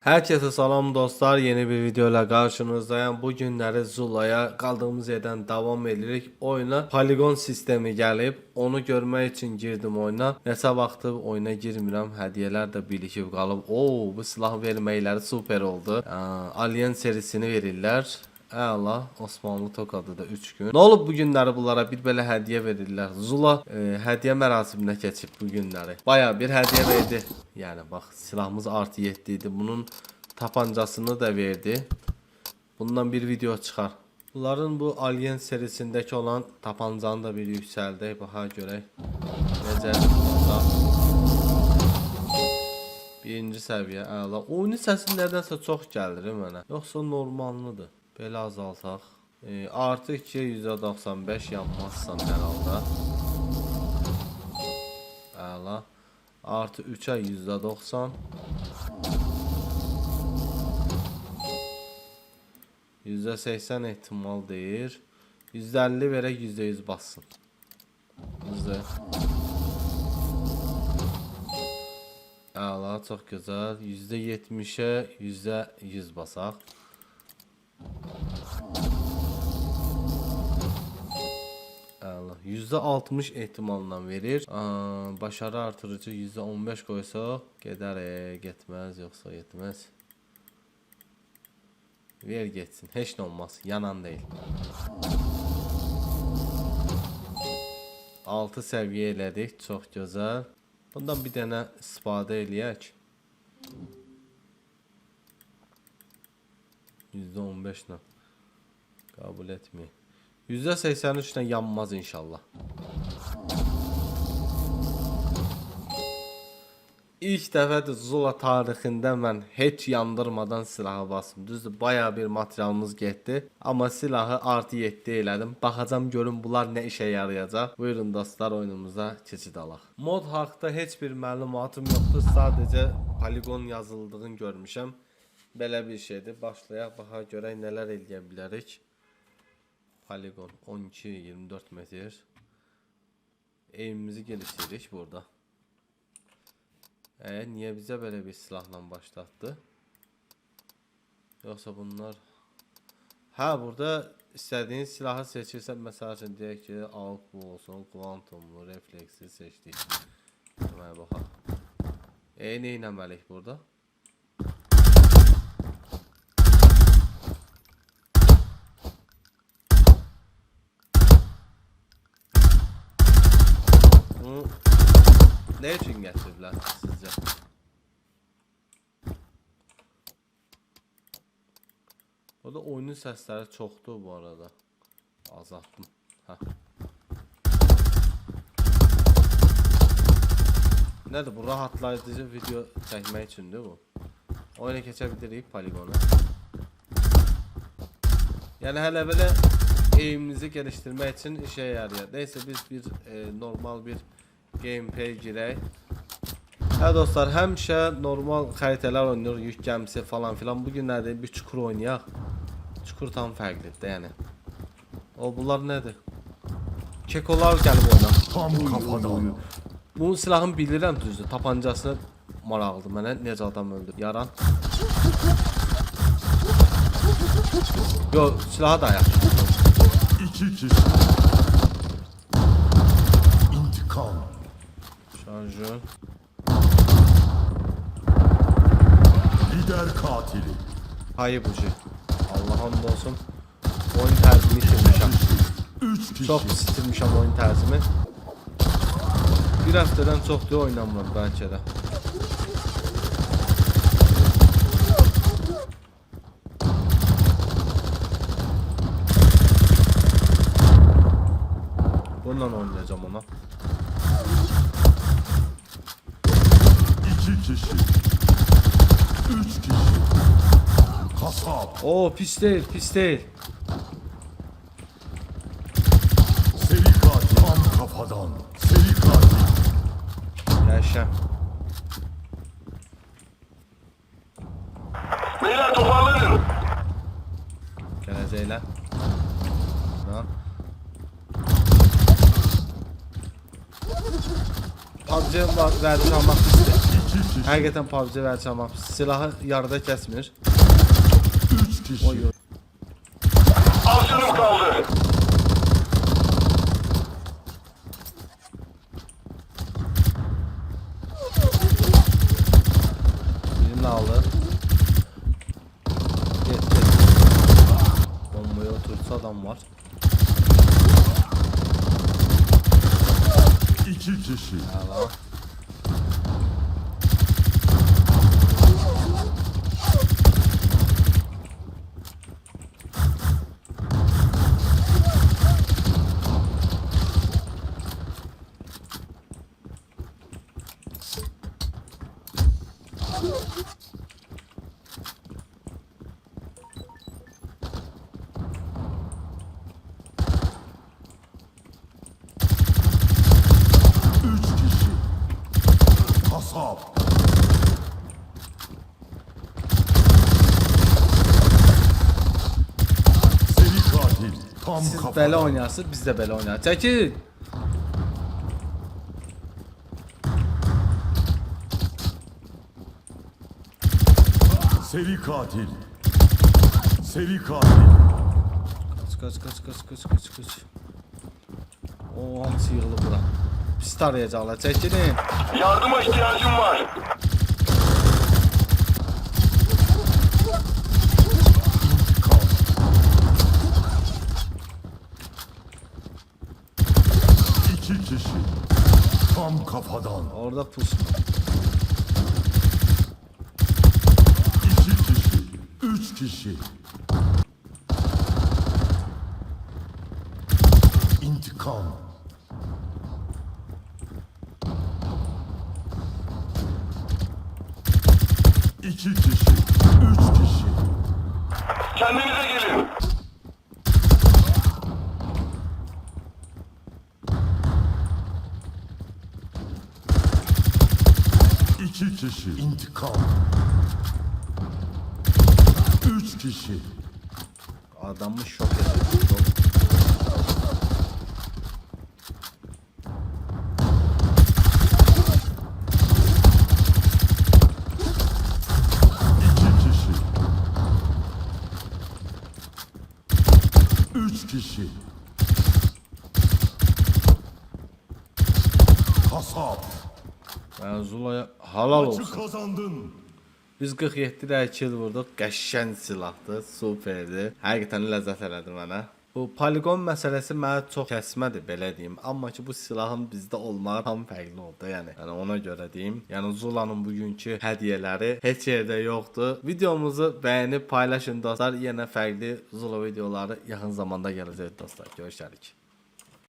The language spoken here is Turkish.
Herkese salam dostlar. Yeni bir videoyla karşınızdayım. Bu günləri Zula'ya kaldığımız yerden devam edirik. Oyuna poligon sistemi gəlib. Onu görmək üçün girdim oyuna. Neçə vaxtdır oyuna girmirəm. Hədiyyələr də birikib qalıb. Oo, bu silah verməkləri super oldu. Alien serisini verirlər. Əla, Osmanlı tokadı da 3 gün. Nə olub bu günləri bunlara bir belə hədiyyə verirlər. Zula e, hədiyyə mərasiminə keçib bu günləri. Baya bir hədiyyə verdi. Yəni bax, silahımız artı 7 idi. Bunun tapancasını da verdi. Bundan bir video çıxar. Bunların bu Alien serisindəki olan tapancanı da bir yüksəldək. Baxa görək. Necə. Birinci səviyyə əla. Oyunun səsi nədənsə çox gəlir mənə. Yoxsa normallıdır. Belə azaltaq. E, artı 2 %95 yanmazsan hər halda. Əla. Artı 3-ə %90. %80 ehtimal deyir. %50 verək %100 bassın. Yüzdə. Əla, çox gözəl. %70-ə %100 basaq. Əla. %60 ehtimalla verir. Aa, başarı artırıcı %15 qoysaq, gedər, e, getməz, yoxsa getməz. Ver getsin. Heç nə olmaz. Yanan deyil. 6 səviyyə elədik. Çox gözəl. Bundan bir dənə istifadə eləyək. %15 ilə qəbul etməyək. %83 ilə yanmaz inşallah. İlk dəfədir Zula tarixində mən heç yandırmadan silahı basım. Düzdür, baya bir materialımız getdi, amma silahı artı 7 elədim. Baxacam görüm bunlar nə işə yarayacaq. Buyurun dostlar, oyunumuza keçid alaq. Mod haqqında heç bir məlumatım yoxdur, sadəcə poligon yazıldığını görmüşəm. Belə bir şeydir. Başlayaq, baxa görək nələr eləyə bilərik. Poligon 12-24 metr. Eğimimizi geliştiririk burada. E niye bize böyle bir silahla başlattı? Yoksa bunlar Ha burada istediğin silahı seçirsen mesela için deyək ki AUK bu olsun, kuantumlu, refleksi seçdik. Hemen bakalım. E burada? Ne için getirdiler sizce? Burada oyunun sesleri çoktu bu arada. Azalttım. Heh. Nədir bu rahatlayıcı video çəkmək üçündür bu. Oyuna keçebilirik poligonu. Yani hele böyle eğimimizi geliştirmek için işe yarıyor. Neyse biz bir e, normal bir gameplay girək. Hə dostlar, həmişə normal xəritələr oynayırıq, yük gəmisi falan filan. Bu günlərdə bir çukur oynayaq. Çukur tam fərqlidir, yəni. O bunlar nədir? Kekolar gəlib oyna. Tam kafadan. Bu silahın bilirəm düzdür. Tapancası maraqlıdır mənə. Necə adam öldür? Yaran. Yo, silahı da yaxşı. İki kişi. İntikam. Şarjör. Lider katili. Hayır bucu. Allah hamdolsun. Oyun tərzimi itirmişəm. Üç kişi. Çox pis itirmişəm oyun tərzimi. Bir həftədən çoxdur oynamıram bəlkə də. Bununla oynayacağım ona. İki kişi. Üç kişi. Kasap. Oo pis değil, pis değil. Seri katil. Tam kafadan. Seri katil. Yaşa. Beyler toparlanın. Gələcəklər. Ha. PUBG var, verdi almaq pisdir. Həqiqətən PUBG verəcəm. Silahı yarıda kəsmir. Oy. Az canım kaldı. Birini aldı. Get get. Bombaya otursa adam var. İki kişi. Hala. Üç kişi. Kasap. Seri katil. Belə oynayarsınız, biz də belə oynayarıq. Çəkil. Seri katil. Seri katil. Kaç kaç kaç kaç kaç kaç kaç. O hamısı yığılıb bura. Pis tarayacaqlar. Çəkilin. Yardıma ihtiyacım var. İntikam. İki kişi. Tam kafadan. Orada pusma. İki kişi. Üç kişi. İntikam. İki kişi. Üç kişi. Kendinize gelin. İki kişi. İntikam. Üç kişi. Adamı şok kişi. Üç kişi. Kasap. Ben Zula'ya halal Maçı olsun. kazandın. Biz 47 dəqiqə kill vurduq. Qəşəng silahdır, superdir. Həqiqətən ləzzət elədi mənə. Bu poligon məsələsi mənə çox kəsmədi, belə deyim. Amma ki bu silahın bizdə olmağı tam fərqli oldu, yəni. Yəni ona görə deyim. Yəni Zula'nın bugünkü hədiyyələri heç yerdə yoxdur. Videomuzu bəyənib paylaşın dostlar. Yenə fərqli Zula videoları yaxın zamanda gələcək dostlar. Görüşərik.